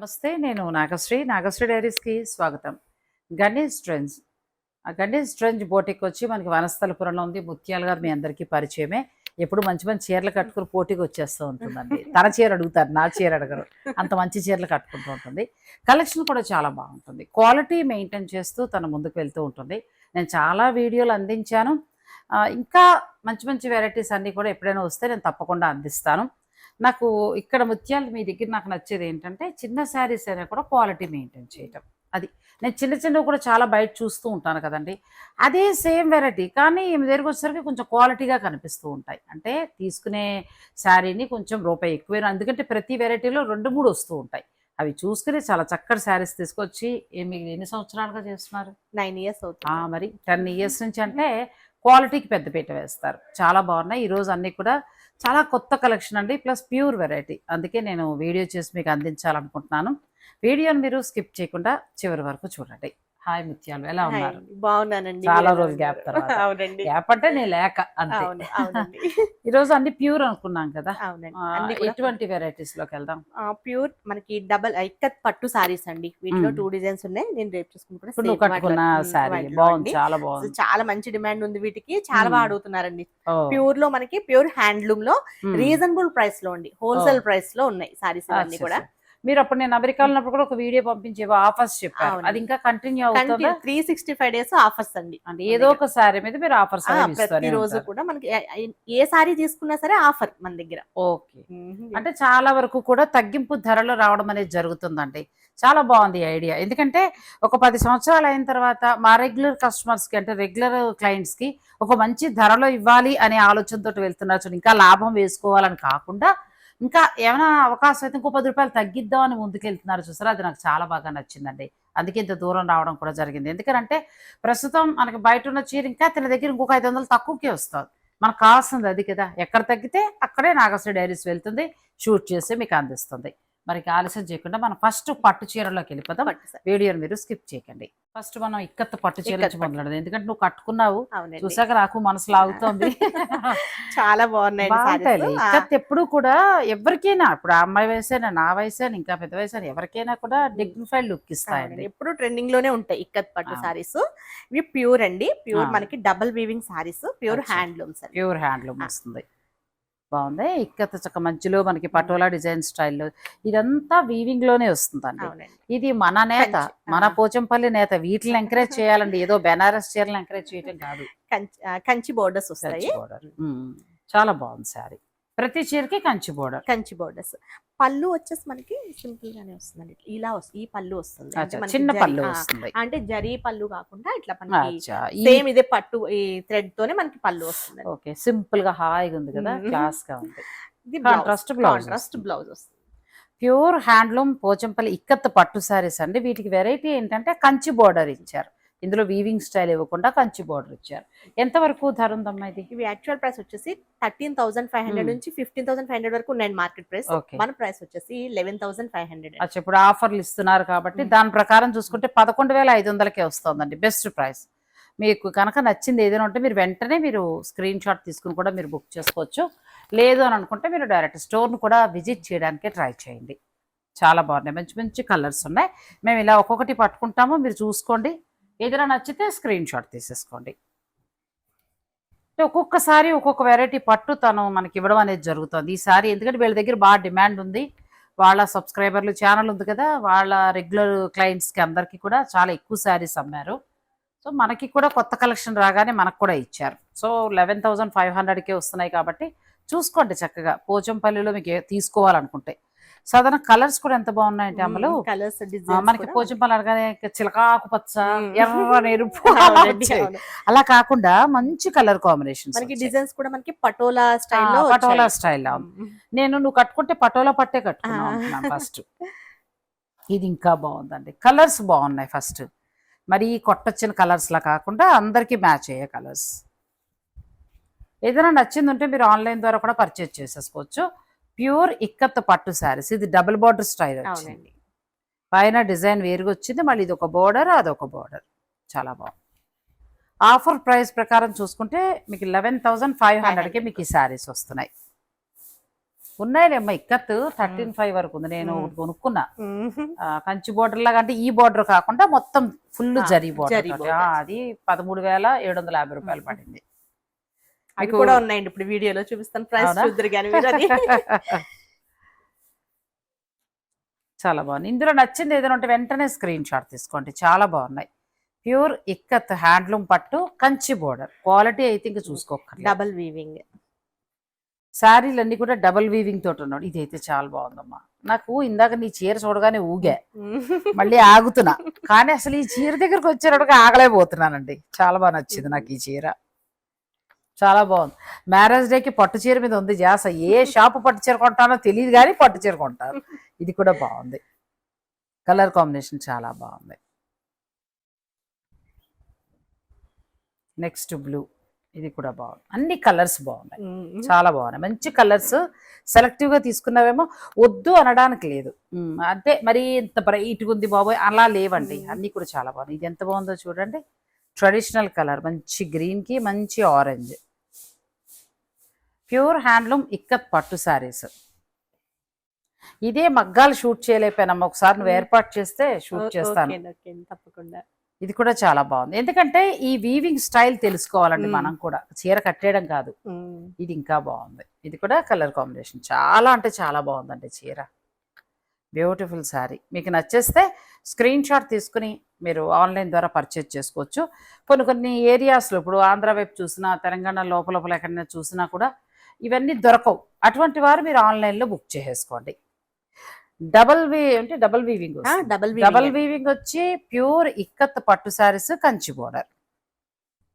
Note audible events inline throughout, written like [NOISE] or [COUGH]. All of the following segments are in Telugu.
నమస్తే నేను నాగశ్రీ. నాగశ్రీ డైరీస్కి స్వాగతం. గణేష్ ట్రెండ్స్. ఆ గణేష్ ట్రెండ్స్ బోటికి వచ్చి మనకి వనస్థలపురంలో ఉంది. ముత్యాల గారు మీ అందరికీ పరిచయమే. ఎప్పుడు మంచి మంచి చీరలు కట్టుకుని పోటీకి వచ్చేస్తూ ఉంటుందండి. [LAUGHS] తన చీర అడుగుతారు నా చీర అడగరు. అంత మంచి చీరలు కట్టుకుంటూ ఉంటుంది. కలెక్షన్ కూడా చాలా బాగుంటుంది. క్వాలిటీ మెయింటైన్ చేస్తూ తన ముందుకు వెళ్తూ ఉంటుంది. నేను చాలా వీడియోలు అందించాను. ఇంకా మంచి మంచి వెరైటీస్ అన్నీ కూడా ఎప్పుడైనా వస్తే నేను తప్పకుండా అందిస్తాను. నాకు ఇక్కడ ముత్యాలు మీ దగ్గర నాకు నచ్చేది ఏంటంటే చిన్న శారీస్ అయినా కూడా క్వాలిటీ మెయింటైన్ చేయటం. అది నేను చిన్న చిన్నవి కూడా చాలా బయట చూస్తూ ఉంటాను కదండి. అదే సేమ్ వెరైటీ కానీ మీ దగ్గరికి వచ్చేసరికి కొంచెం క్వాలిటీగా కనిపిస్తూ ఉంటాయి. అంటే తీసుకునే శారీని కొంచెం రూపాయి ఎక్కువ ఎందుకంటే ప్రతి వెరైటీలో రెండు మూడు వస్తూ ఉంటాయి. అవి చూసుకుని చాలా చక్కటి శారీస్ తీసుకొచ్చి మీరు ఎన్ని సంవత్సరాలుగా చేస్తున్నారు? నైన్ ఇయర్స్ అవుతుంది. మరి టెన్ ఇయర్స్ నుంచి అంటే క్వాలిటీకి పెద్దపీట వేస్తారు. చాలా బాగున్నాయి. ఈరోజు అన్నీ కూడా చాలా కొత్త కలెక్షన్ అండి ప్లస్ ప్యూర్ వెరైటీ. అందుకే నేను వీడియో చేసి మీకు అందించాలనుకుంటున్నాను. వీడియోని మీరు స్కిప్ చేయకుండా చివరి వరకు చూడండి. హాయ్ ముత్యాలు ఎలా ఉన్నారు? బాగున్నానండి చాలా gap ఉన్నారు? తర్వాత. అవునండి. గ్యాప్ అంటే నేను లేక అంతే. అవునండి. [LAUGHS] ఈరోజు అన్ని ప్యూర్ అనుకున్నాం కదా. అవునండి ఎటువంటి వెరైటీస్లోకి వెళ్దాం? ప్యూర్ మనకి డబల్ ఇక్కత్ పట్టు సారీస్ అండి. వీటిలో. టూ డిజైన్స్ ఉన్నాయి. నేను రేపు same కట్టుకున్న వాటిలో బాగుంది. చాలా బాగుంది. చాలా మంచి డిమాండ్ ఉంది వీటికి. చాలా. బాగా అడుగుతున్నారండి. ప్యూర్లో మనకి ప్యూర్ హ్యాండ్లూమ్లో. రీజనబుల్ ప్రైస్లో అండి. హోల్సేల్ ప్రైస్లో ఉన్నాయి సారీస్ అన్ని కూడా. మీరు అప్పుడు నేను అమెరికాలో ఉన్నప్పుడు కూడా ఒక వీడియో పంపించేవో? ఆఫర్స్ చెప్పారు. అది ఇంకా కంటిన్యూ అవుతుందా? Three sixty five days offers అండి. అంటే ఏదో ఒక సారీ మీద మీరు ఆఫర్స్ ప్రతి రోజు కూడా మనకి ఏ- సారీ తీసుకున్నా సరే ఆఫర్ మన దగ్గర. ఓకే. అంటే చాలా వరకు కూడా తగ్గింపు ధరలో రావడం అనేది జరుగుతుందండి. చాలా బాగుంది ఐడియా. ఎందుకంటే ఒక పది సంవత్సరాలు అయిన తర్వాత మా రెగ్యులర్ కస్టమర్స్కి అంటే రెగ్యులర్ క్లయింట్స్కి ఒక మంచి ధరలో ఇవ్వాలి అనే ఆలోచనతో వెళ్తున్నారు చూడండి. ఇంకా లాభం వేసుకోవాలని కాకుండా ఇంకా ఏమైనా అవకాశం అయితే ఇంకో పది రూపాయలు తగ్గిద్దాం అని ముందుకెళ్తున్నారు చూసారా? అది నాకు చాలా బాగా నచ్చిందండి. అందుకే ఇంత దూరం రావడం కూడా జరిగింది. ఎందుకంటే ప్రస్తుతం మనకి బయట ఉన్న చీర ఇంకా తన దగ్గర ఇంకొక ఐదు వందలు తక్కువకే వస్తుంది మనకు కావాల్సింది అది కదా. ఎక్కడ తగ్గితే అక్కడే నాగశ్రీ డైరీస్ వెళ్తుంది షూట్ చేసి మీకు అందిస్తుంది. మరి ఆలస్యం చేయకుండా మనం ఫస్ట్ పట్టు చీరలోకి సారీ. వీడియోని మీరు స్కిప్ చేయకండి. ఫస్ట్ మనం ఇక్కత్త పట్టు చీర నుంచి. మొదలెడదాం ఎందుకంటే నువ్వు కట్టుకున్నావు చూసాక నాకు మనసు లాగుతోంది. [LAUGHS] చాలా బాగున్నాయి ఇక్కత్ ఎప్పుడు కూడా ఎవరికైనా ఇప్పుడు ఆ అమ్మాయి వయసైనా నా వయసైనా ఇంకా పెద్ద వయసైనా ఎవరికైనా కూడా డిగ్నిఫైడ్ లుక్ ఇస్తాయండి. ఎప్పుడు ట్రెండింగ్లోనే ఉంటాయి ఇక్కత్ పట్టు. సారీస్. ఇవి ప్యూర్ అండి. ప్యూర్. మనకి double weaving sarees. Pure. Handlooms pure handloom. వస్తుంది. బాగుంది. ఇక్కత చక్క మధ్యలో మనకి పటోలా డిజైన్ స్టైల్లో ఇదంతా వీవింగ్లోనే వస్తుందండి. ఇది మన నేత. మన. పోచంపల్లి నేత వీటిని [LAUGHS] ఎంకరేజ్ చేయాలండి. ఏదో బెనారస్ చీరలు ఎంకరేజ్ చేయటం కాదు. కంచి బోర్డర్స్ వస్తాయి. చాలా బాగుంది శారీ. ప్రతి చీరకి కంచి బోర్డర్ కంచి బోర్డర్స్ పళ్ళు వచ్చేసి మనకి సింపుల్ గానే వస్తుందండి. ఇలా వస్తుంది ఈ పళ్ళు వస్తుంది. చిన్న పళ్ళు వస్తుంది. అంటే జరీ పళ్ళు కాకుండా ఇట్లా మనకి ఈ- సేమ్ ఇదే పట్టు ఈ థ్రెడ్ తోనే మనకి పళ్ళు వస్తుంది ఓకే సింపుల్గా హాయిగా ఉంది కదా. క్లాస్గా ఉంది. ఇది Contrast blouse. కాంట్రాస్ట్ వస్తుంది. బ్లౌజ్ వస్తుంది. ప్యూర్ హ్యాండ్లూమ్ పోచంపల్లి ఇక్కత్త పట్టు శారీస్ అండి. వీటికి వెరైటీ ఏంటంటే కంచి బోర్డర్ ఇచ్చారు. ఇందులో వీవింగ్ స్టైల్ ఇవ్వకుండా కంచి బోర్డర్ ఇచ్చారు. ఎంత వరకు ధర ఉందమ్మా ఇది? ఇవి యాక్చువల్ ప్రైస్ వచ్చేసి థర్టీన్ థౌసండ్ ఫైవ్ హండ్రెడ్. నుంచి ఫిఫ్టీన్ థౌసండ్ ఫైవ్ హండ్రెడ్ వరకు ఉన్నాయి మార్కెట్ ప్రైస్ మన ప్రైస్ వచ్చేసి లెవెన్ థౌసండ్ ఫైవ్ హండ్రెడ్ అచ్చా ఇప్పుడు ఆఫర్లు ఇస్తున్నారు కాబట్టి మ్మ్. దాని ప్రకారం చూసుకుంటే పదకొండు వేల ఐదు వందలకే వస్తుందండి. బెస్ట్ ప్రైస్ మీకు కనుక నచ్చింది ఏదైనా ఉంటే మీరు వెంటనే మీరు స్క్రీన్ షాట్ తీసుకుని కూడా మీరు బుక్ చేసుకోవచ్చు. లేదు అని అనుకుంటే మీరు డైరెక్ట్ స్టోర్ను కూడా విజిట్ చేయడానికి ట్రై చేయండి. చాలా బాగున్నాయి. మంచి మంచి కలర్స్ ఉన్నాయి. మేము ఇలా ఒక్కొక్కటి పట్టుకుంటాము. మీరు చూసుకోండి. ఏదైనా నచ్చితే స్క్రీన్ షాట్ తీసేసుకోండి. ఒక్కొక్కసారి ఒక్కొక్క వెరైటీ పట్టు తను మనకి ఇవ్వడం అనేది జరుగుతుంది. ఈసారి ఎందుకంటే వీళ్ళ దగ్గర బాగా డిమాండ్ ఉంది. వాళ్ళ సబ్స్క్రైబర్లు ఛానల్ ఉంది కదా వాళ్ళ రెగ్యులర్ క్లయింట్స్కి అందరికీ కూడా చాలా ఎక్కువ శారీస్ అమ్మారు. సో మనకి కూడా కొత్త కలెక్షన్ రాగానే మనకు కూడా ఇచ్చారు. సో లెవెన్ థౌజండ్ ఫైవ్ హండ్రెడ్కే వస్తున్నాయి కాబట్టి చూసుకోండి చక్కగా. పోచంపల్లిలో మీకు తీసుకోవాలనుకుంటే. సాధారణ కలర్స్ కూడా ఎంత బాగున్నాయంటే అమలు? కలర్స్ మనకి పోచంపల్లి అనగానే చిలకాకు పచ్చ ఎర్ర ఎరుపు [LAUGHS] అలా కాకుండా మంచి కలర్ కాంబినేషన్ మనకి డిజైన్స్ కూడా మనకి పటోలా స్టైల్లో పటోలా స్టైల్ నేను నువ్వు కట్టుకుంటే పటోలా పట్టే కట్టుకున్నాను ఆ. ఫస్ట్ ఇది ఇంకా బాగుందండి. కలర్స్ బాగున్నాయి ఫస్ట్ మరి కొట్టొచ్చిన కలర్స్ లా కాకుండా అందరికీ మ్యాచ్ అయ్యే కలర్స్ ఏదైనా నచ్చింది ఉంటే మీరు ఆన్లైన్ ద్వారా కూడా పర్చేజ్ చేసేసుకోవచ్చు. ప్యూర్ ఇక్కత్ పట్టు శారీస్ ఇది డబుల్ బార్డర్ స్టైల్ వచ్చింది. పైన డిజైన్ వేరుగా వచ్చింది. మళ్ళీ ఇది ఒక బోర్డర్ అదొక బోర్డర్. చాలా బాగుంది. ఆఫర్ ప్రైస్ ప్రకారం చూసుకుంటే మీకు లెవెన్ థౌజండ్ ఫైవ్ హండ్రెడ్కి మీకు ఈ శారీస్ వస్తున్నాయి. ఉన్నాయిలేమ్మా ఇక్కత్ థర్టీన్ ఫైవ్ వరకు ఉంది. నేను కొనుక్కున్నా. కంచి బోర్డర్ లాగా అంటే ఈ బోర్డర్ కాకుండా మొత్తం ఫుల్ జరీ బోర్డర్. అది పదమూడు వేల ఏడు వందల యాభై రూపాయలు. పడింది. అవి కూడా ఉన్నాయండి. ఇప్పుడు వీడియోలో చూపిస్తాను. ప్రైస్? చూద్దరు కానీ [LAUGHS] చాలా బాగుంది. ఇందులో నచ్చింది ఏదైనా ఉంటే వెంటనే స్క్రీన్ షాట్ తీసుకోండి. చాలా బాగున్నాయి. ప్యూర్ ఇక్కత్ హ్యాండ్లూమ్ పట్టు కంచి బోర్డర్. క్వాలిటీ అయితే ఇంకా చూసుకోకండి డబల్ వీవింగ్ శారీలు అన్ని కూడా డబల్ వీవింగ్ తోటి ఉన్నాడు. ఇది అయితే చాలా బాగుందమ్మా. నాకు ఇందాక నీ చీర చూడగానే ఊగా. [LAUGHS] మళ్ళీ ఆగుతున్నా. కానీ అసలు ఈ చీర దగ్గరకు వచ్చేటప్పటికి ఆగలేకపోతున్నానండి. చాలా బాగా నచ్చింది నాకు ఈ చీర. చాలా బాగుంది. మ్యారేజ్ డేకి పట్టు చీర మీద ఉంది జాస. ఏ షాపు పట్టు చీర కొంటానో తెలియదు కానీ పట్టు చీర కొంటాను ఇది కూడా బాగుంది. కలర్ కాంబినేషన్ చాలా బాగుంది. Next blue. ఇది కూడా బాగుంది. అన్ని కలర్స్ బాగున్నాయి. చాలా బాగున్నాయి. మంచి కలర్స్. సెలెక్టివ్గా తీసుకున్నావేమో వద్దు అనడానికి లేదు. అంటే మరి ఇంత బ్రైట్గా ఉంది బాబోయ్. అలా లేవండి. అన్ని కూడా చాలా బాగున్నాయి. ఇది ఎంత బాగుందో చూడండి. Traditional colour. మంచి గ్రీన్కి మంచి ఆరెంజ్. ప్యూర్ హ్యాండ్లూమ్ ఇక్కత్ పట్టు శారీస్ ఇదే మగ్గాలు షూట్ చేయలేకపోయినమ్మా ఒకసారి నువ్వు. ఏర్పాటు చేస్తే షూట్ చేస్తాను. తప్పకుండా. ఇది కూడా చాలా బాగుంది. ఎందుకంటే ఈ వీవింగ్ స్టైల్ తెలుసుకోవాలండి. మనం కూడా. చీర కట్టేయడం కాదు. ఇది ఇంకా బాగుంది. ఇది కూడా కలర్ కాంబినేషన్. చాలా అంటే చాలా బాగుందండి చీర. బ్యూటిఫుల్ శారీ మీకు నచ్చేస్తే స్క్రీన్ షాట్ తీసుకుని మీరు ఆన్లైన్ ద్వారా పర్చేజ్ చేసుకోవచ్చు. కొన్ని కొన్ని ఏరియాస్లో ఇప్పుడు ఆంధ్ర వైపు చూసినా తెలంగాణ లోపల ఎక్కడైనా చూసినా కూడా ఇవన్నీ దొరకవు. అటువంటి వారు మీరు ఆన్లైన్లో బుక్ చేసేసుకోండి. డబల్ వీ అంటే double weaving double double weaving వచ్చి ప్యూర్ ఇక్కత్ పట్టు శారీస్ కంచి బోర్డర్.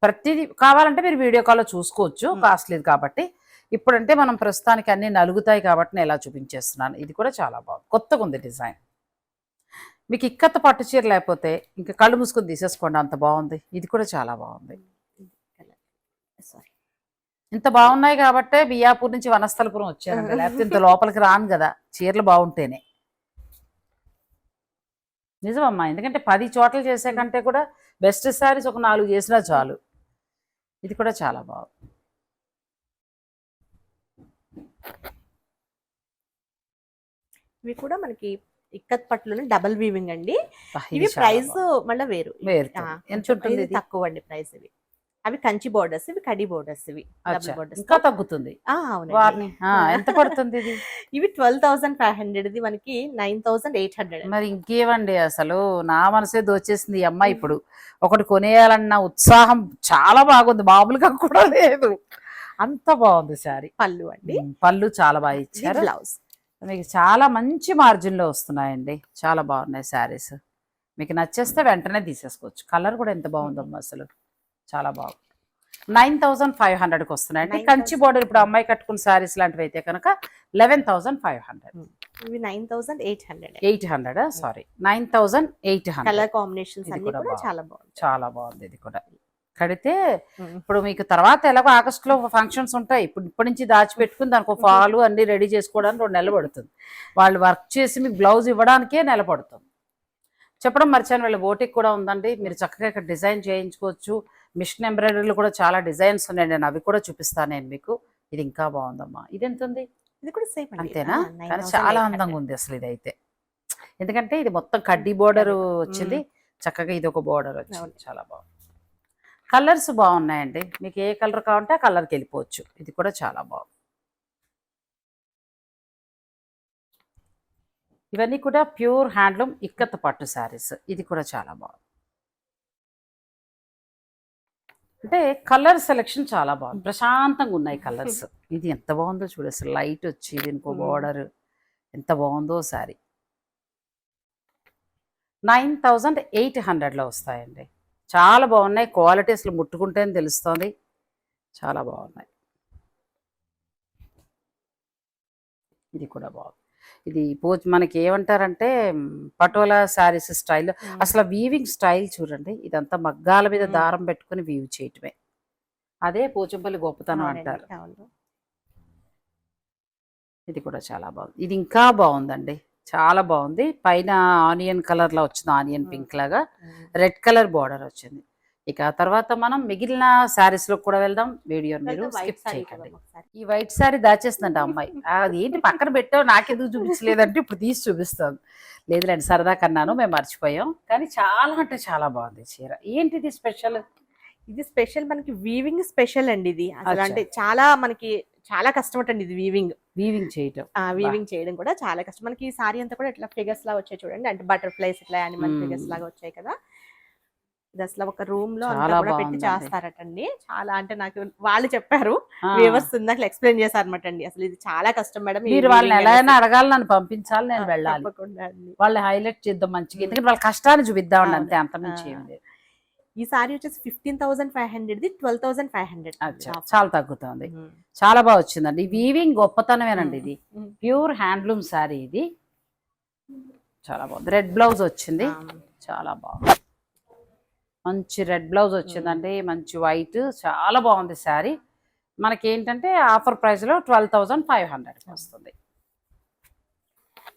ప్రతిదీ కావాలంటే మీరు వీడియో కాల్లో చూసుకోవచ్చు మ్మ్. కాస్ట్లీది కాబట్టి. ఇప్పుడంటే మనం ప్రస్తుతానికి అన్ని నలుగుతాయి కాబట్టి నేను ఇలా చూపించేస్తున్నాను. ఇది కూడా చాలా బాగుంది. కొత్తగా ఉంది డిజైన్. మీకు ఇక్కత్ పట్టు చీర లేకపోతే ఇంకా కళ్ళు మూసుకొని తీసేసుకోండి అంత బాగుంది. ఇది కూడా చాలా బాగుంది. ఇంత బాగున్నాయి కాబట్టే బియాపూర్ నుంచి వనస్థలపురం వచ్చానండి [LAUGHS] లేకపోతే ఇంత లోపలికి రాను కదా. చీరలు బాగుంటేనే. నిజమమ్మా ఎందుకంటే పది చోట్ల చేసే కంటే కూడా బెస్ట్ సారీస్ ఒక నాలుగు చేసినా చాలు. ఇది కూడా చాలా బాగుంది. ఇవి కూడా మనకి ఇక్కత్ పట్టులోనే డబల్ వీవింగ్ అండి. ఇవి ప్రైస్. మళ్ళీ వేరు. తక్కువ అండి ప్రైస్ ఇవి. అవి కంచి బోర్డర్స్ ఇవి కడి బోర్డర్స్ ఇవి బోర్డర్స్ ఇంకా తగ్గుతుంది. అవునండి. ఎంత పడుతుంది ఇది? [LAUGHS] ఇవి ట్వెల్వ్ థౌసండ్ ఫైవ్ హండ్రెడ్ ఇది మనకి నైన్ థౌసండ్ ఎయిట్ హండ్రెడ్ మరి ఇంకేమండి అసలు? నా మనసే దోచేసింది ఈ అమ్మాయి ఇప్పుడు. ఒకటి కొనేయాలన్న ఉత్సాహం చాలా బాగుంది. మామూలుగా కూడా లేదు. అంత బాగుంది శారీ. పళ్ళు అండి. పళ్ళు చాలా బాగా ఇచ్చారు. బ్లౌజ్ మీకు చాలా మంచి మార్జిన్లో వస్తున్నాయండి. చాలా బాగున్నాయి శారీస్. మీకు నచ్చేస్తే వెంటనే తీసేసుకోవచ్చు. కలర్ కూడా ఎంత బాగుందమ్మా అసలు. చాలా బాగుంది. నైన్ థౌసండ్ ఫైవ్ హండ్రెడ్కి వస్తున్నాయండి 9,500. కంచి బోర్డర్ ఇప్పుడు అమ్మాయి కట్టుకున్న శారీస్ లాంటివి అయితే కనుక లెవెన్ థౌసండ్ ఫైవ్ హండ్రెడ్. ఇవి nine thousand eight hundred. Eight hundred sorry. Nine thousand eight hundred. Colour combinations అన్ని కూడా. చాలా బాగుంది. చాలా బాగుంది ఇది కూడా. కడితే ఇప్పుడు మీకు తర్వాత ఎలాగో ఆగస్టులో ఫంక్షన్స్ ఉంటాయి. ఇప్పుడు ఇప్పటి నుంచి దాచిపెట్టుకుని దానికి ఒక ఫాలు అన్ని రెడీ చేసుకోవడానికి రెండు నెలలు పడుతుంది. వాళ్ళు వర్క్ చేసి మీకు బ్లౌజ్ ఇవ్వడానికే నెల పడుతుంది. చెప్పడం మర్చాను వీళ్ళ బోటిక్ కూడా ఉందండి. మీరు చక్కగా ఇక్కడ డిజైన్ చేయించుకోవచ్చు. మిషన్ ఎంబ్రాయిడరీలు కూడా చాలా డిజైన్స్ ఉన్నాయి నేను అవి కూడా చూపిస్తాను నేను మీకు. ఇది ఇంకా బాగుందమ్మా. ఇది ఎంత ఉంది ఇది కూడా సేమ్ అంతేనా? కానీ చాలా అందంగా ఉంది అసలు ఇదైతే. ఎందుకంటే ఇది మొత్తం కడ్డీ బోర్డర్ వచ్చింది. చక్కగా ఇది ఒక బోర్డర్ వచ్చింది. చాలా బాగుంది. కలర్స్ బాగున్నాయండి. మీకు ఏ కలర్ కావాలంటే ఆ కలర్కి వెళ్ళిపోవచ్చు. ఇది కూడా చాలా బాగుంది. ఇవన్నీ కూడా ప్యూర్ హ్యాండ్లూమ్ ఇక్కత్ పట్టు శారీస్. ఇది కూడా చాలా బాగుంది. అంటే కలర్ సెలెక్షన్ చాలా బాగుంది. ప్రశాంతంగా ఉన్నాయి కలర్స్. [LAUGHS] ఇది ఎంత బాగుందో చూడు అసలు లైట్ వచ్చి దీనికి. బోర్డర్. ఎంత బాగుందో శారీ నైన్ థౌజండ్ ఎయిట్ హండ్రెడ్లో వస్తాయండి. చాలా బాగున్నాయి. క్వాలిటీ అసలు ముట్టుకుంటేనే తెలుస్తుంది. చాలా బాగున్నాయి. ఇది కూడా బాగుంది. ఇది పో మనకి ఏమంటారంటే పటోలా శారీస్ స్టైల్. అసలు వీవింగ్ స్టైల్ చూడండి ఇదంతా మగ్గాల మీద. దారం పెట్టుకుని వీవ్ చేయటమే. అదే పోచంపల్లి గొప్పతనం అంటారు. ఇది కూడా చాలా బాగుంది. ఇది ఇంకా బాగుందండి. చాలా బాగుంది. పైన ఆనియన్ కలర్ లా వచ్చింది ఆనియన్. పింక్ లాగా. రెడ్ కలర్ బార్డర్ వచ్చింది. ఇక తర్వాత మనం మిగిలిన శారీస్లో కూడా వెళ్దాం. వీడియో మీరు వైట్ స్కిప్ చేయకండి. ఈ వైట్ సారీ దాచేస్తుందంట అమ్మాయి. అది ఏంటి పక్కన పెట్టావు? నాకెందుకు చూపించలేదంటే ఇప్పుడు తీసి చూపిస్తాను. లేదులేండి సరదా కన్నాను మేము మర్చిపోయాం. కానీ చాలా అంటే చాలా బాగుంది చీర. ఏంటిది స్పెషల్? ఇది స్పెషల్ మనకి వీవింగ్ స్పెషల్ అండి ఇది. అసలు. అంటే చాలా మనకి చాలా కష్టం అండి ఇది వీవింగ్. వీవింగ్ చేయటం. ఆ వీవింగ్ చేయడం కూడా చాలా కష్టం. మనకి ఈ సారీ అంతా కూడా ఇట్లా ఫిగర్స్ లా వచ్చాయి చూడండి. అంటే బటర్ఫ్లైస్ ఇట్లా యానిమల్. ఫిగర్స్ లాగా వచ్చాయి కదా. ఇది అసలు ఒక రూమ్లో అంతా చాలా కూడా పెట్టి బాగుందండి. చేస్తారటండి. చాలా అంటే నాకు వాళ్ళు చెప్పారు. వ్యూవర్స్ ఇందాక ఎక్స్ప్లెయిన్ చేశారన్నమాట అండి అసలు ఇది చాలా కష్టం మేడం మీరు వాళ్ళని weaving ఎలా అయినా అనేసి. అడగాలి నన్ను పంపించాలి నేను వెళ్ళాలి. వాళ్ళని హైలైట్ చేద్దాం మంచిగా. ఎందుకంటే వాళ్ళ కష్టాన్ని అవును. అంతే అంత మించి. ఏం లేదు. ఈ సారీ వచ్చేసి fifteen thousand five hundred the twelve thousand five hundred చాలా తగ్గుతుంది. చాలా బాగా వచ్చిందండి. వీవింగ్ గొప్పతనమేనండి. ఇది. ప్యూర్ హ్యాండ్లూమ్ శారీ ఇది. చాలా బాగుంది. రెడ్ బ్లౌజ్ వచ్చింది. చాలా బాగుంది. మంచి రెడ్ బ్లౌజ్ వచ్చిందండి మంచి వైట్ చాలా బాగుంది శారీ. మనకి ఏంటంటే ఆఫర్ ప్రైస్లో ట్వెల్వ్ థౌజండ్ ఫైవ్ హండ్రెడ్ వస్తుంది.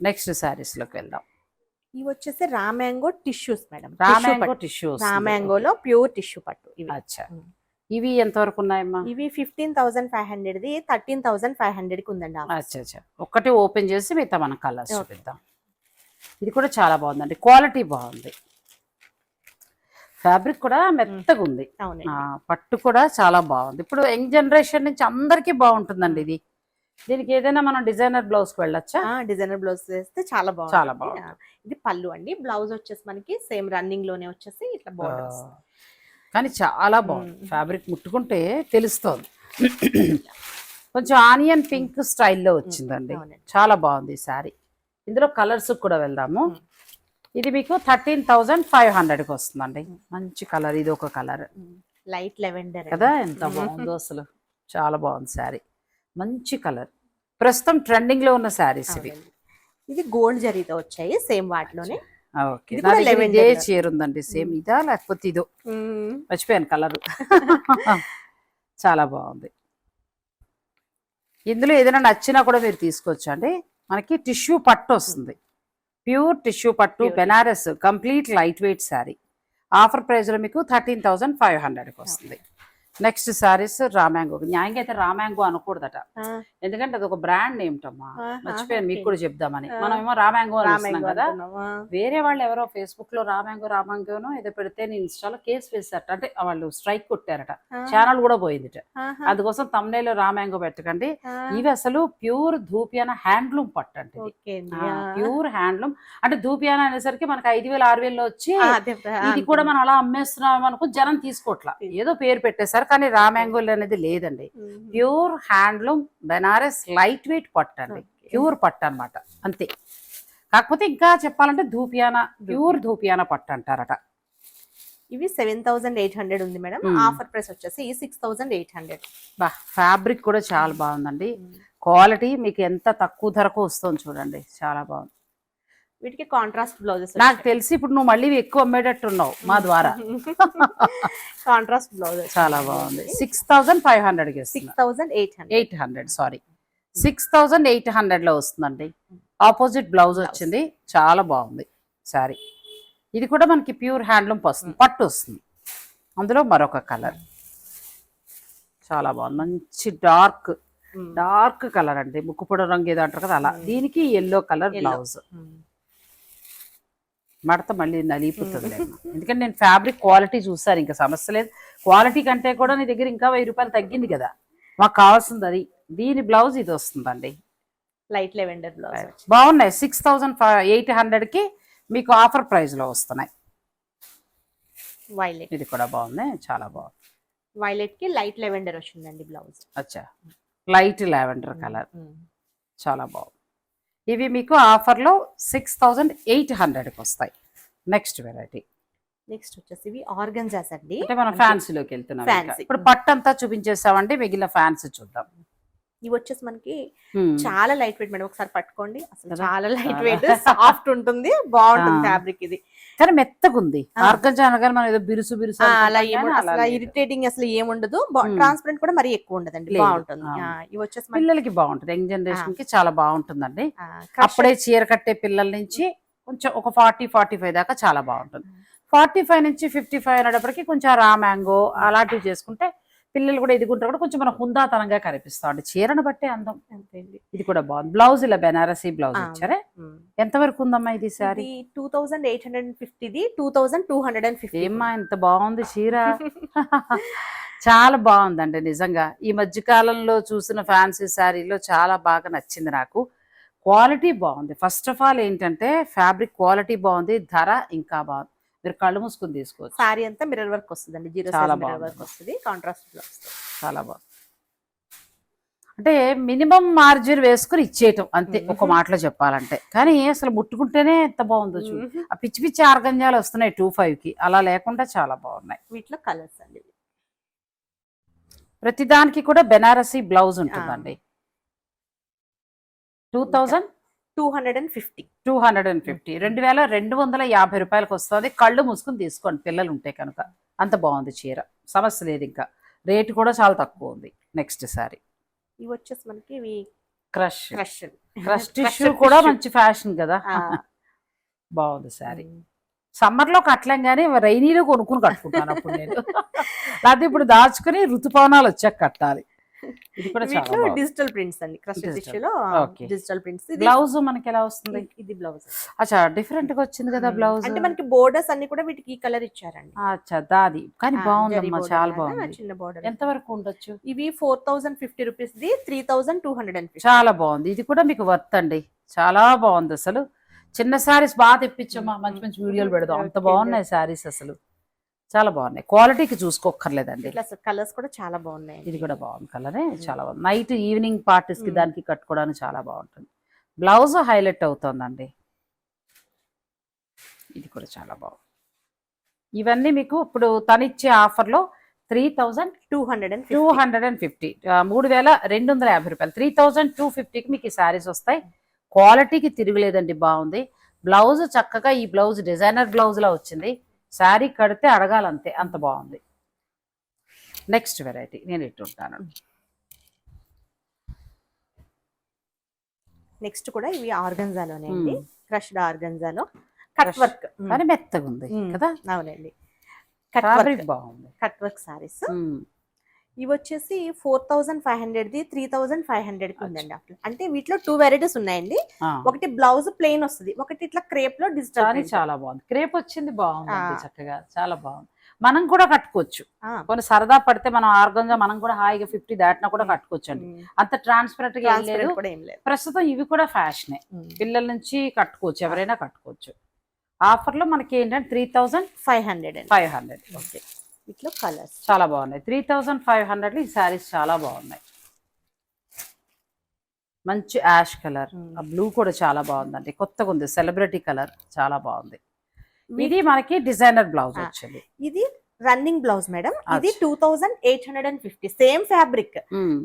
నెక్స్ట్ శారీస్లోకి వెళ్దాం. ఇవి వచ్చేసి రామ్యాంగో టిష్యూస్ మేడం. రామాంగో టిష్యూ రామ్యాంగోలో ప్యూర్ టిష్యూ పట్టు ఇవి. అచ్చా. ఇవి ఎంతవరకు ఉన్నాయమ్మా? ఇవి fifteen thousand five hundred the thirteen thousand five హండ్రెడ్కి ఉందండి. అచ్చా అచ్చా. ఒక్కటి ఓపెన్ చేసి మిగతా మన కలర్స్. చూపిద్దాం. ఇది కూడా చాలా బాగుందండి. క్వాలిటీ బాగుంది. ఫ్యాబ్రిక్ కూడా మెత్తగా ఉంది పట్టు కూడా చాలా బాగుంది. ఇప్పుడు యంగ్ జనరేషన్ నుంచి అందరికీ బాగుంటుందండి ఇది. దీనికి ఏదైనా మనం డిజైనర్ బ్లౌజ్కి వెళ్ళొచ్చా డిజైనర్ బ్లౌజ్ వేస్తే చాలా బాగుంది చాలా బాగుంది. ఇది పళ్ళు అండి. బ్లౌజ్ వచ్చేసి మనకి సేమ్ రన్నింగ్లోనే వచ్చేసి ఇట్లా ఆ, కానీ చాలా బాగుంది. ఫ్యాబ్రిక్ ముట్టుకుంటే తెలుస్తోంది. కొంచెం ఆనియన్ పింక్ స్టైల్లో వచ్చిందండి. చాలా బాగుంది ఈ శారీ. ఇందులో కలర్స్ కూడా వెళ్దాము. ఇది మీకు థర్టీన్ థౌజండ్ ఫైవ్ హండ్రెడ్కి వస్తుందండి. మ్మ్. మంచి కలర్ ఇది ఒక కలర్. లైట్ లెవెండర్ కదా ఎంత బాగుందో అసలు. చాలా బాగుంది శారీ. మంచి కలర్. ప్రస్తుతం ట్రెండింగ్లో ఉన్న శారీస్ ఇవి. ఇది గోల్డ్ జరీతో వచ్చాయి సేమ్ వాటిలోనే. ఇది లో. చీర ఉందండి సేమ్. ఇదా లేకపోతే ఇదో. మర్చిపోయాను కలర్. [LAUGHS] చాలా బాగుంది. ఇందులో ఏదైనా నచ్చినా కూడా మీరు తీసుకోవచ్చు అండి మనకి టిష్యూ పట్టు వస్తుంది. ప్యూర్ టిష్యూ పట్టు. Banaras complete light weight sari offer ప్రైస్లో మీకు థర్టీన్ థౌసండ్ ఫైవ్ హండ్రెడ్కి వస్తుంది నెక్స్ట్ శారీస్ రామ్యాంగో న్యాయంగా అయితే రామ్యాంగో అనకూడదట. ఎందుకంటే అది ఒక బ్రాండ్ ఏమిటమ్మా మర్చిపోయాను మీకు. కూడా చెప్దామని. మనం ఏమో రామ్యాంగో అని రామ్యాంగో కదా? వేరే వాళ్ళు ఎవరో ఫేస్బుక్లో రామాంగో రామాంగోనో ఏదో పెడితే నేను ఇన్స్టాలో కేసు వేసారట అంటే వాళ్ళు స్ట్రైక్ కొట్టారట. ఛానల్ కూడా పోయిందిట. ఆహా, అందుకోసం తమ్నేలో రామాంగో పెట్టకండి. ఇవి అసలు ప్యూర్ ధూపియాన హ్యాండ్లూమ్ పట్టు అంటే. ప్యూర్ హ్యాండ్లూమ్ అంటే ధూపియాన అనేసరికి మనకి ఐదు వేలు ఆరు వేలు వచ్చి ఇది కూడా మనం అలా అమ్మేస్తున్నాం అనుకో జనం తీసుకోవట్లా ఏదో పేరు పెట్టేశారు కానీ రామాంగోల్ అనేది లేదండి. Pure handloom Banaras light weight పట్టు అండి. ప్యూర్ పట్టు అన్నమాట. అంతే. కాకపోతే ఇంకా చెప్పాలంటే ధూపియానా ప్యూర్ ధూపియానా పట్టు అంటారట. ఇవి సెవెన్ థౌసండ్ ఎయిట్ హండ్రెడ్ ఉంది మేడం. ఆఫర్ ప్రైస్ వచ్చేసి సిక్స్ థౌసండ్ ఎయిట్ హండ్రెడ్ బా ఫ్యాబ్రిక్ కూడా చాలా బాగుందండి. క్వాలిటీ మీకు ఎంత తక్కువ ధరకు వస్తుంది చూడండి. చాలా బాగుంది. వీటికి కాంట్రాస్ట్ బ్లౌజెస్ నాకు తెలిసి ఇప్పుడు నువ్వు మళ్ళీ ఎక్కువ అమ్మేటట్టున్నావు మా ద్వారా. [LAUGHS] కాంట్రాస్ట్ బ్లౌజెస్ చాలా బాగుంది. సిక్స్ థౌజండ్ ఫైవ్ హండ్రెడ్కి six thousand eight hundred eight hundred sorry six thousand eight హండ్రెడ్లో వస్తుందండి. ఆపోజిట్ బ్లౌజ్ వచ్చింది. చాలా బాగుంది సారీ ఇది కూడా మనకి ప్యూర్ హ్యాండ్లూమ్ వస్తుంది. పట్టు వస్తుంది. అందులో మరొక కలర్ చాలా బాగుంది. మంచి డార్క్ డార్క్ కలర్ అండి. ముక్కుపొడ రంగు ఏదో అంటారు కదా అలా. దీనికి ఎల్లో కలర్. బ్లౌజ్ మడత మళ్ళీ నలిగిపోతుంది ఎందుకంటే నేను ఫ్యాబ్రిక్ క్వాలిటీ చూసాను ఇంకా సమస్య లేదు. క్వాలిటీ కంటే కూడా నీ దగ్గర ఇంకా వెయ్యి రూపాయలు తగ్గింది కదా. మాకు కావాల్సింది అది. దీని బ్లౌజ్ ఇది వస్తుందండి. లైట్ లెవెండర్ బ్లౌజ్ బాగున్నాయి. సిక్స్ థౌజండ్ ఎయిట్ హండ్రెడ్కి మీకు ఆఫర్ ప్రైస్లో వస్తున్నాయి. వైలెట్ ఇది కూడా బాగుంది. చాలా బాగుంది. వైలెట్కి లైట్ లెవెండర్ వచ్చిందండి బ్లౌజ్ అచ్చా. లైట్ లావెండర్ కలర్ చాలా బాగుంది. ఇవి మీకు ఆఫర్లో సిక్స్ థౌజండ్ ఎయిట్ హండ్రెడ్కి వస్తాయి. నెక్స్ట్ వెరైటీ నెక్స్ట్ వచ్చేసి ఇవి ఆర్గన్జాస్ అండి. అంటే మనం ఫ్యాన్సీలోకి వెళ్తున్నాం. ఇప్పుడు పట్టు అంతా చూపించేసామండి మిగిలిన ఫ్యాన్సీ చూద్దాం. ఇవి వచ్చేసి మనకి. చాలా లైట్ వెయిట్ మేడం. ఒకసారి పట్టుకోండి. అసలు? చాలా లైట్. వెయిట్ సాఫ్ట్ ఉంటుంది బాగుంటుంది. ఫ్యాబ్రిక్ ఇది. కానీ మెత్తగా ఉంది. ఆ. ఆర్గంజా అనగానే మనం ఏదో బిరుసు బిరుసు అలా అసలు. ఇరిటేటింగ్ అసలు ఏముండదు. ట్రాన్స్పరెంట్ కూడా మరీ ఎక్కువ ఉండదండి. బాగుంటుంది. ఇవి వచ్చేసి పిల్లలకి బాగుంటుంది. యంగ్ జనరేషన్కి చాలా బాగుంటుందండి. అప్పుడే చీర కట్టే పిల్లల నుంచి కొంచెం ఒక ఫార్టీ ఫార్టీ ఫైవ్ దాకా చాలా బాగుంటుంది. ఫార్టీ ఫైవ్ నుంచి ఫిఫ్టీ ఫైవ్ అనేటప్పటికి కొంచెం రా మ్యాంగో అలాంటివి చేసుకుంటే పిల్లలు కూడా ఎదుగుంటే కూడా కొంచెం మన హుందాతనంగా కనిపిస్తాం అంటే చీరను బట్టే అందం. ఇది కూడా బాగుంది. బ్లౌజ్ ఇలా బెనారసీ బ్లౌజ్. ఇచ్చారే. ఎంత వరకు ఉందమ్మా ఇది sari two thousand eight hundred and ఫిఫ్టీది two thousand two hundred and fifty. ఏమ్మా ఎంత బాగుంది చీర. చాలా బాగుందండి నిజంగా. ఈ మధ్య కాలంలో చూసిన ఫ్యాన్సీ శారీలో చాలా బాగా నచ్చింది నాకు. క్వాలిటీ బాగుంది. ఫస్ట్ ఆఫ్ ఆల్ ఏంటంటే ఫ్యాబ్రిక్ క్వాలిటీ బాగుంది ధర ఇంకా బాగుంది. మీరు కళ్ళు మూసుకుని తీసుకోవచ్చు. సారీ అంతా మిర్రర్ వర్క్ వస్తుందండి. జీరో చాలా మిర్రర్ బాగుంది. వర్క్ వస్తుంది. కాంట్రాస్ట్ బ్లౌజ్ చాలా బాగుంది. అంటే మినిమం మార్జిన్ వేసుకుని ఇచ్చేయటం అంతే ఒక. మాటలో చెప్పాలంటే. కానీ అసలు ముట్టుకుంటేనే ఎంత బాగుందో చూడు. ఆ పిచ్చి పిచ్చి ఆర్గంజాలు వస్తున్నాయి టూ ఫైవ్కి. అలా లేకుండా చాలా బాగున్నాయి. వీటిలో కలర్స్ అండి. ప్రతిదానికి కూడా బెనారసీ బ్లౌజ్ ఉంటుందండి. Two thousand two hundred and fifty. Two hundred and fifty. రెండు వేల రెండు వందల యాభై రూపాయలకు వస్తుంది. కళ్ళు మూసుకుని తీసుకోండి పిల్లలు ఉంటే కనుక. అంత బాగుంది చీర. సమస్య లేదు ఇంకా. రేటు కూడా చాలా తక్కువ ఉంది నెక్స్ట్ సారీ. ఇవి వచ్చేసి మనకి ఇవి క్రష్. క్రష్. క్రష్ టిష్యూ కూడా మంచి ఫ్యాషన్ కదా. బాగుంది సారీ. సమ్మర్లో కట్టలేం కానీ రైనీలో కొనుక్కుని కట్టుకుంటాను అప్పుడు నేను. లేకపోతే ఇప్పుడు దాచుకుని ఋతుపవనాలు వచ్చాక కట్టాలి. వీటిలో డిజిటల్ ప్రింట్స్ అండి. క్రష్. టిష్యూలో. Digital prints. బ్లౌజ్ మనకి ఎలా వస్తుంది? ఇది బ్లౌజ్. అచ్చా డిఫరెంట్గా వచ్చింది కదా బ్లౌజ్. అంటే మనకి బోర్డర్స్ అన్ని కూడా వీటికి ఈ కలర్ ఇచ్చారండి. అచ్చా దాది. కానీ బాగుందమ్మా చాలా బాగుంది. చిన్న బోర్డర్. ఎంత వరకు ఉండొచ్చు? ఇవి four thousand fifty rupees the three thousand two hundred and చాలా బాగుంది. ఇది కూడా మీకు వర్త్ అండి. చాలా బాగుంది అసలు. చిన్న శారీస్ బాగా తెప్పించమ్మా. మంచి మంచి వీడియోలు పెడదాం. అంత బాగున్నాయి శారీస్ అసలు. చాలా బాగున్నాయి. క్వాలిటీకి చూసుకోక్కర్లేదండి. కలర్స్ కూడా చాలా బాగున్నాయి ఇది కూడా బాగుంది కలరే చాలా బాగుంది. నైట్ ఈవినింగ్ పార్టీస్కి. దానికి కట్టుకోవడానికి చాలా బాగుంటుంది. బ్లౌజ్ హైలైట్ అవుతుందండి. ఇది కూడా చాలా బాగుంది. ఇవన్నీ మీకు ఇప్పుడు తనిచ్చే ఆఫర్లో three thousand two hundred and two hundred and fifty. మూడు వేల రెండు వందల యాభై రూపాయలు. త్రీ థౌజండ్ టూ ఫిఫ్టీకి మీకు ఈ శారీస్ వస్తాయి. క్వాలిటీకి తిరగలేదండి బాగుంది. బ్లౌజ్ చక్కగా ఈ బ్లౌజ్ డిజైనర్ బ్లౌజ్లో వచ్చింది. శారీ కడితే అడగాలంతే అంత బాగుంది. నెక్స్ట్ వెరైటీ నేను ఇటు ఉంటాను. నెక్స్ట్ కూడా ఇవి ఆర్గన్జాలోనే అండి. Crushed ఆర్గన్జాలో cut. వర్క్ కానీ మెత్తగా ఉంది. కదా? అవునండి. కట్ వర్క్ బాగుంది. Cut work saris. ఇవి వచ్చేసి four thousand five hundred the three thousand five హండ్రెడ్కి ఉందండి అట్లా అంటే వీటిలో టూ వెరైటీస్ ఉన్నాయండి. ఒకటి బ్లౌజ్ ప్లెయిన్ వస్తుంది. ఒకటి ఇట్లా క్రేప్లో డిజిటల్ చాలా బాగుంది. క్రేప్ వచ్చింది బాగుంది. చక్కగా. చాలా బాగుంది. మనం కూడా కట్టుకోవచ్చు. కొన్ని సరదా పడితే మనం ఆర్గంజా మనం కూడా హాయిగా ఫిఫ్టీ దాటినా కూడా కట్టుకోవచ్చు అండి అంత ట్రాన్స్పరెంట్గా లేదు. ప్రస్తుతం ఇవి కూడా ఫ్యాషనే. పిల్లల నుంచి కట్టుకోవచ్చు. ఎవరైనా కట్టుకోవచ్చు. ఆఫర్లో మనకి ఏంటంటే three thousand five hundred five hundred. Okay. వీటిలో కలర్స్. చాలా బాగున్నాయి. త్రీ థౌజండ్ ఫైవ్ హండ్రెడ్లో ఈ శారీస్ చాలా బాగున్నాయి. మంచి యాష్ కలర్. ఆ బ్లూ కూడా చాలా బాగుందండి. కొత్తగా ఉంది. సెలబ్రిటీ కలర్ చాలా బాగుంది. ఇది మనకి డిజైనర్ బ్లౌజ్. వచ్చింది. ఇది రన్నింగ్ బ్లౌజ్ మేడం. ఇది. Two thousand eight hundred and fifty same fabric.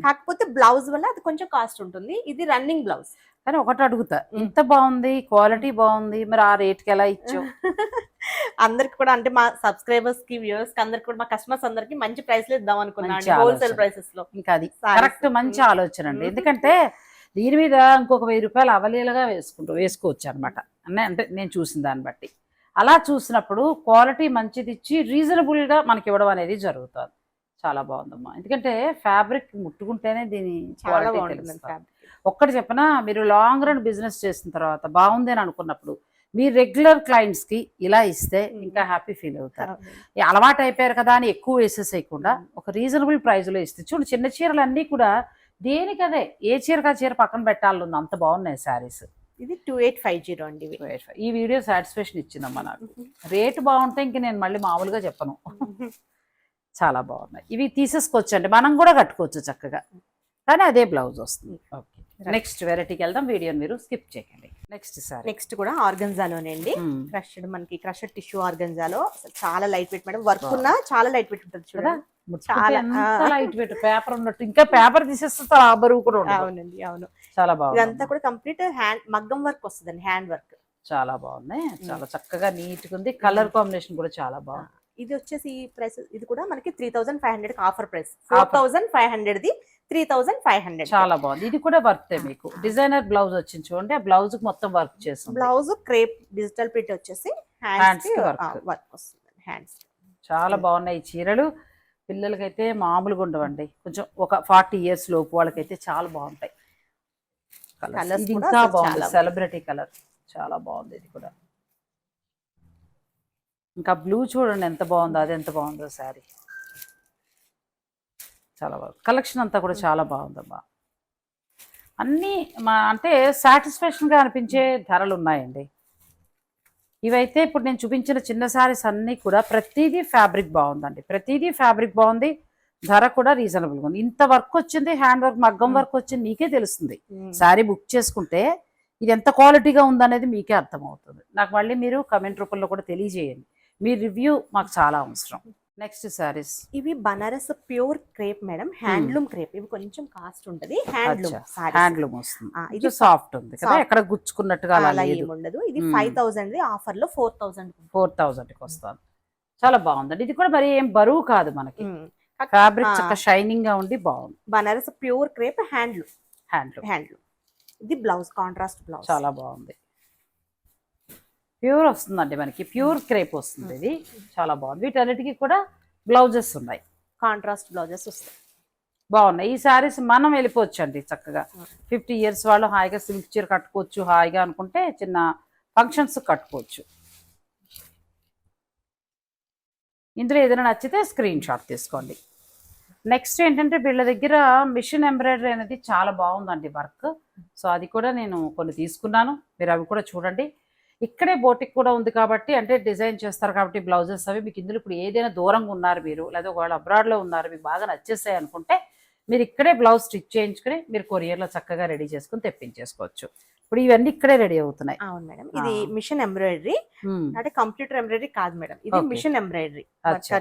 కాకపోతే బ్లౌజ్ వల్ల అది కొంచెం కాస్ట్ ఉంటుంది. ఇది రన్నింగ్ బ్లౌజ్. కానీ ఒకటి అడుగుతా. ఇంత బాగుంది క్వాలిటీ బాగుంది. మరి ఆ రేట్కి ఎలా ఇచ్చావు? అందరికి కూడా అంటే మా సబ్స్క్రైబర్స్కి వ్యూవర్స్కి అందరికి కూడా మా కస్టమర్స్ అందరికి మంచి ప్రైస్లో ఇద్దాం అనుకున్నాను హోల్సేల్. ప్రైసెస్లో. ఇంకా అది. కరెక్ట్ మంచి Hmm. ఆలోచన అండి. Hmm. ఎందుకంటే దీని మీద ఇంకొక వెయ్యి రూపాయలు అవలీలుగా వేసుకుంటూ వేసుకోవచ్చు అనమాట అంటే నేను చూసిన దాన్ని బట్టి. అలా చూసినప్పుడు క్వాలిటీ మంచిది ఇచ్చి రీజనబుల్గా మనకి ఇవ్వడం అనేది జరుగుతుంది. చాలా బాగుందమ్మా. ఎందుకంటే ఫ్యాబ్రిక్ ముట్టుకుంటేనే దీని చాలా క్వాలిటీ ఒక్కటి చెప్పనా మీరు లాంగ్ రన్ బిజినెస్ చేసిన తర్వాత బాగుంది అని అనుకున్నప్పుడు మీ రెగ్యులర్ క్లయింట్స్కి ఇలా ఇస్తే ఇంకా హ్యాపీ ఫీల్ అవుతారు. అలవాటు అయిపోయారు కదా అని ఎక్కువ వేసేసేయకుండా ఒక రీజనబుల్ ప్రైస్లో ఇస్తే చూడు చిన్న చీరలు అన్నీ కూడా దేనికదే ఏ చీరకు ఆ చీర పక్కన పెట్టాలని అంత బాగున్నాయి శారీస్. ఇది టూ ఎయిట్ ఫైవ్ జీరో అండి ఈ వీడియో సాటిస్ఫాక్షన్ ఇచ్చిందమ్మా నాకు. రేటు బాగుంటే ఇంక నేను మళ్ళీ మామూలుగా చెప్పను. చాలా బాగున్నాయి. ఇవి తీసేసుకోవచ్చు మనం కూడా కట్టుకోవచ్చు చక్కగా. కానీ అదే బ్లౌజ్ వస్తుంది. ఓకే. నెక్స్ట్ వెరైటీకి వెళ్దాం. వీడియోని మీరు స్కిప్ చేయకండి. Next sorry. నెక్స్ట్ కూడా ఆర్గన్జాలోనే అండి క్రష్డ్ మనకి క్రష్డ్ టిష్యూ ఆర్గన్జాలో చాలా లైట్ వెయిట్ మేడం. వర్క్. ఉన్నా చాలా లైట్ వెయిట్ ఉంటుంది చూడండి. చాలా. లైట్ వెయిట్ పేపర్ ఉన్నట్టు. ఇంకా పేపర్ తీసేస్తే బరువు కూడా అవునండి అవును. చాలా బాగుంది. ఇదంతా కూడా కంప్లీట్ హ్యాండ్ మగ్గం వర్క్ వస్తుందండి హ్యాండ్ వర్క్ చాలా బాగున్నాయి చాలా చక్కగా నీట్గా ఉంది. కలర్ కాంబినేషన్ కూడా చాలా బాగుంది. ఇది వచ్చేసి ఈ ప్రైస్ ఇది కూడా మనకి three thousand five hundred offer price four thousand five hundred the three thousand five hundred చాలా బాగుంది. ఇది కూడా వర్తే మీకు. డిజైనర్ బ్లౌజ్ వచ్చింది చూడండి. ఆ బ్లౌజ్ మొత్తం వర్క్ చేస్తుంది. బ్లౌజ్ క్రేప్ డిజిటల్ ప్రింట్ వచ్చేసి హ్యాండ్స్. వర్క్ వస్తుంది. హ్యాండ్స్ చాలా బాగున్నాయి చీరలు. పిల్లలకైతే మామూలుగా ఉండవండి. కొంచెం ఒక ఫార్టీ ఇయర్స్ లోపు వాళ్ళకైతే చాలా బాగుంటాయి. కూడా ఇంకా బాగుంది. సెలబ్రిటీ కలర్ చాలా బాగుంది ఇది కూడా. ఇంకా బ్లూ చూడండి ఎంత బాగుందో అది ఎంత బాగుందో శారీ. చాలా బాగుంది. కలెక్షన్ అంతా కూడా చాలా బాగుందమ్మా. అన్నీ మా అంటే సాటిస్ఫాక్షన్గా అనిపించే ధరలు ఉన్నాయండి. ఇవైతే ఇప్పుడు నేను చూపించిన చిన్న శారీస్ అన్నీ కూడా ప్రతిదీ ఫ్యాబ్రిక్ బాగుందండి. ప్రతిదీ ఫ్యాబ్రిక్ బాగుంది. ధర కూడా రీజనబుల్గా ఉంది. ఇంత వర్క్ వచ్చింది హ్యాండ్ వర్క్ మగ్గం. వర్క్ వచ్చింది మీకే తెలుస్తుంది. శారీ బుక్ చేసుకుంటే ఇది ఎంత క్వాలిటీగా ఉందనేది మీకే అర్థమవుతుంది. నాకు మళ్ళీ మీరు కమెంట్ రూపంలో కూడా తెలియజేయండి. మీ రివ్యూ మాకు చాలా అవసరం. నెక్స్ట్ శారీస్ ఇవి Banaras pure crepe madam. Handloom crepe. ఇవి కొంచెం కాస్ట్ ఉంటది. హ్యాండ్లూమ్ హ్యాండ్లూమ్ వస్తుంది. ఇది సాఫ్ట్ ఉంది కదా. ఎక్కడ గుచ్చుకున్నట్టుగా అలా లేదు. ఏముండదు. ఇది Hmm. ఫైవ్ థౌసండ్ ఆఫర్లో ఫోర్ థౌసండ్ ఫోర్ థౌజండ్కి వస్తుంది. చాలా బాగుందండి. ఇది కూడా మరి ఏం బరువు కాదు మనకి. ఫ్యాబ్రిక్ ఆ. చక్క షైనింగ్గా ఉండి బాగుంది. Banaras pure crepe handloom. Handloom handloom. ఇది బ్లౌజ్ కాంట్రాస్ట్ బ్లౌజ్. చాలా బాగుంది. ప్యూర్ వస్తుందండి మనకి. ప్యూర్ క్రేప్ వస్తుంది ఇది. చాలా బాగుంది. వీటన్నిటికీ కూడా బ్లౌజెస్ ఉన్నాయి. కాంట్రాస్ట్ బ్లౌజెస్ వస్తాయి. బాగున్నాయి. ఈ శారీస్ మనం వెళ్ళిపోవచ్చు అండి చక్కగా. ఫిఫ్టీ ఇయర్స్ వాళ్ళు హాయిగా సిల్క్ చీర కట్టుకోవచ్చు హాయిగా అనుకుంటే చిన్న ఫంక్షన్స్ కట్టుకోవచ్చు. ఇందులో ఏదైనా నచ్చితే స్క్రీన్ షాట్ తీసుకోండి. నెక్స్ట్ ఏంటంటే వీళ్ళ దగ్గర మిషన్ ఎంబ్రాయిడరీ అనేది చాలా బాగుందండి వర్క్. సో అది కూడా నేను కొన్ని తీసుకున్నాను. మీరు అవి కూడా చూడండి. ఇక్కడే బోటిక్ కూడా ఉంది కాబట్టి అంటే డిజైన్ చేస్తారు కాబట్టి బ్లౌజెస్ అవి. మీకు ఇందులో ఇప్పుడు ఏదైనా దూరంగా ఉన్నారు మీరు లేదా ఒకవేళ అబ్రాడ్లో ఉన్నారు మీకు బాగా నచ్చేసాయి అనుకుంటే మీరు ఇక్కడే బ్లౌజ్ స్టిచ్ చేయించుకుని మీరు కొరియర్లో చక్కగా రెడీ చేసుకుని తెప్పించేసుకోవచ్చు. ఇప్పుడు ఇవన్నీ ఇక్కడే రెడీ అవుతున్నాయి అవును మేడం ఇది. Machine embroidery. అంటే కంప్యూటర్ ఎంబ్రాయిడరీ కాదు మేడం ఇది. మిషన్ ఎంబ్రాయిడరీ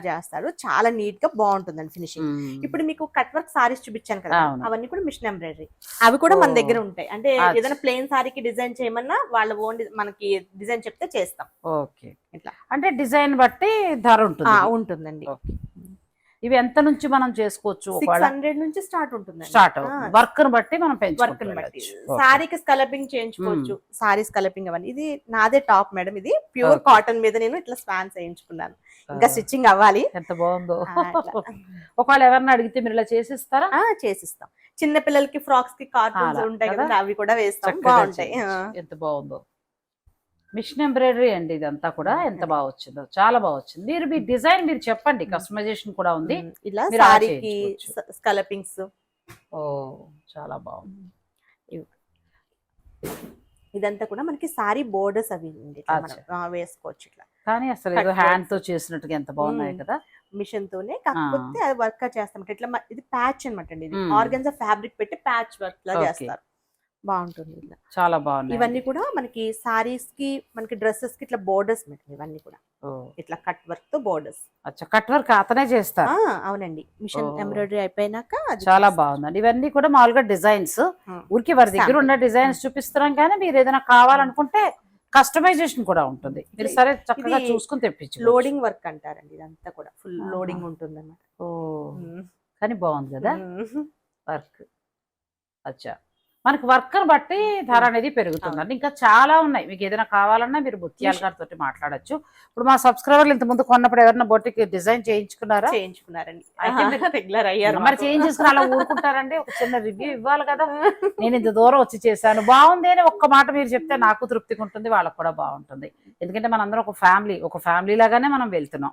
చేస్తారు చాలా నీట్గా బాగుంటుందండి ఫినిషింగ్. ఇప్పుడు మీకు కట్ వర్క్ సారీస్ చూపించాను కదా అవును. అవన్నీ కూడా మిషన్ ఎంబ్రాయిడరీ అవి కూడా మన. దగ్గర ఉంటాయి అంటే. ఏదైనా ప్లెయిన్ సారీకి డిజైన్ చేయమన్నా వాళ్ళ ఓన్ మనకి డిజైన్ చెప్తే చేస్తాం ఓకే ఇట్లా. అంటే డిజైన్ బట్టి ధర ఉంటుంది ఉంటుందండి. ఇవి ఎంత నుంచి మనం చేసుకోవచ్చు హండ్రెడ్ నుంచి స్టార్ట్ ఉంటుంది స్టార్ట్ అవుతుంది. వర్క్ని బట్టి మనం వర్క్ బట్టి. సారీకి స్కలపింగ్ చేయించుకోవచ్చు. సారీ స్కలపింగ్ అవన్నీ. ఇది నాదే టాప్ మేడం. ఇది ప్యూర్. కాటన్ మీద నేను ఇట్లా స్పాన్స్ వేయించుకున్నాను. ఇంకా స్టిచ్చింగ్ అవ్వాలి. ఎంత బాగుందో. ఒకవేళ ఎవరిని అడిగితే మీరు ఇలా చేసిస్తారా? చేసిస్తాం. చిన్న పిల్లలకి ఫ్రాక్స్కి కార్టూన్స్ ఉంటాయి కదా? అవి కూడా వేస్తాం. బాగుంటాయి. ఎంత బాగుందో. మిషన్ ఎంబ్రాయిడరీ అండి ఇదంతా కూడా. ఎంత బాగా వచ్చిందో చాలా బాగా వచ్చింది. మీరు మీ డిజైన్ మీరు చెప్పండి. కస్టమైజేషన్ కూడా ఉంది. ఇలా సారీకి. స్కలపింగ్స్. ఓ చాలా బాగుంది. ఇదంతా కూడా మనకి సారీ బోర్డర్స్ అవి వేసుకోవచ్చు ఇట్లా. కానీ అసలు ఏదో హ్యాండ్. తో చేసినట్టుగా ఎంత బాగున్నాయి. కదా. మిషన్ తోనే కాకపోతే అది వర్క్ చేస్తాం ఇట్లా ఇది ప్యాచ్ అనమాట అండి. ఆర్గన్స్ ఫ్యాబ్రిక్ పెట్టి ప్యాచ్ వర్క్ లా. చేస్తారు. బాగుంటుంది ఇట్లా. చాలా బాగున్నాయి ఇవన్నీ కూడా మనకి సారీస్కి మనకి డ్రెస్సెస్కి ఇట్లా బోర్డర్స్ మేడం ఇవన్నీ కూడా. ఇట్లా కట్ వర్క్తో బోర్డర్స్ అచ్చా కట్ వర్క్ అతనే చేస్తారు. అవునండి. మిషన్. ఎంబ్రాయిడరీ అయిపోయినాక చాలా. బాగుందండి. ఇవన్నీ కూడా మామూలుగా డిజైన్స్. ఊరికి వారి దగ్గర. ఉన్న డిజైన్స్ చూపిస్తున్నాం కానీ మీరు ఏదైనా కావాలనుకుంటే కస్టమైజేషన్ కూడా ఉంటుంది. మీరు సరే చక్కగా చూసుకుని తెప్పించు లోడింగ్ వర్క్ అంటారండి ఇదంతా కూడా. ఫుల్. లోడింగ్ ఉంటుంది అన్నమాట ఓ. కానీ బాగుంది కదా? వర్క్ అచ్చా. మనకి వర్కర్ బట్టి ధర అనేది పెరుగుతుందండి. ఇంకా చాలా ఉన్నాయి. మీకు ఏదైనా కావాలన్నా మీరు ముత్యాల గారితో మాట్లాడొచ్చు. ఇప్పుడు మా సబ్స్క్రైబర్లు ఇంత ముందు కొన్నప్పుడు ఎవరైనా బొట్టికి డిజైన్ చేయించుకున్నారా? చేయించుకున్నారండి. మీరు- రెగ్యులర్ అయ్యారు మరి చేంజ్ చేసుకుని అలా ఊరుకుంటారండి. ఒక చిన్న రివ్యూ ఇవ్వాలి కదా. నేను ఇంత దూరం వచ్చి చేశాను. బాగుంది అని ఒక్క మాట మీరు చెప్తే నాకు తృప్తిగా ఉంటుంది వాళ్ళకు కూడా బాగుంటుంది. ఎందుకంటే మనందరం ఒక ఫ్యామిలీ ఒక ఫ్యామిలీ లాగానే మనం వెళ్తున్నాం.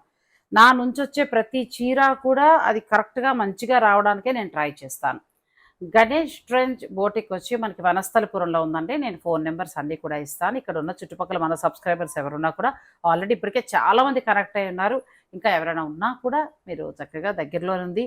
నా నుంచి వచ్చే ప్రతి చీర కూడా అది కరెక్ట్గా మంచిగా రావడానికే నేను ట్రై చేస్తాను. గణేష్ ట్రెంచ్ బోటిక్ వచ్చి మనకి వనస్థలపురంలో ఉందండి. నేను ఫోన్ నెంబర్స్ అన్నీ కూడా ఇస్తాను. ఇక్కడ ఉన్న చుట్టుపక్కల మన సబ్స్క్రైబర్స్ ఎవరున్నా కూడా ఆల్రెడీ ఇప్పటికే చాలా మంది కనెక్ట్ అయి ఉన్నారు. ఇంకా ఎవరైనా ఉన్నా కూడా మీరు చక్కగా దగ్గరలో ఉంది.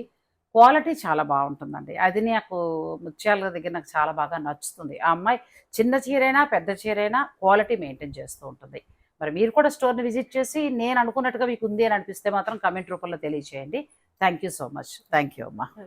క్వాలిటీ చాలా బాగుంటుందండి. అది నాకు ముత్యాల దగ్గర నాకు చాలా బాగా నచ్చుతుంది. ఆ అమ్మాయి చిన్న చీరైనా పెద్ద చీరైనా క్వాలిటీ మెయింటైన్ చేస్తూ ఉంటుంది. మరి మీరు కూడా స్టోర్ని విజిట్ చేసి నేను అనుకున్నట్టుగా మీకు ఉంది అని అనిపిస్తే మాత్రం కమెంట్ రూపంలో తెలియచేయండి. Thank you so much. Thank you అమ్మా.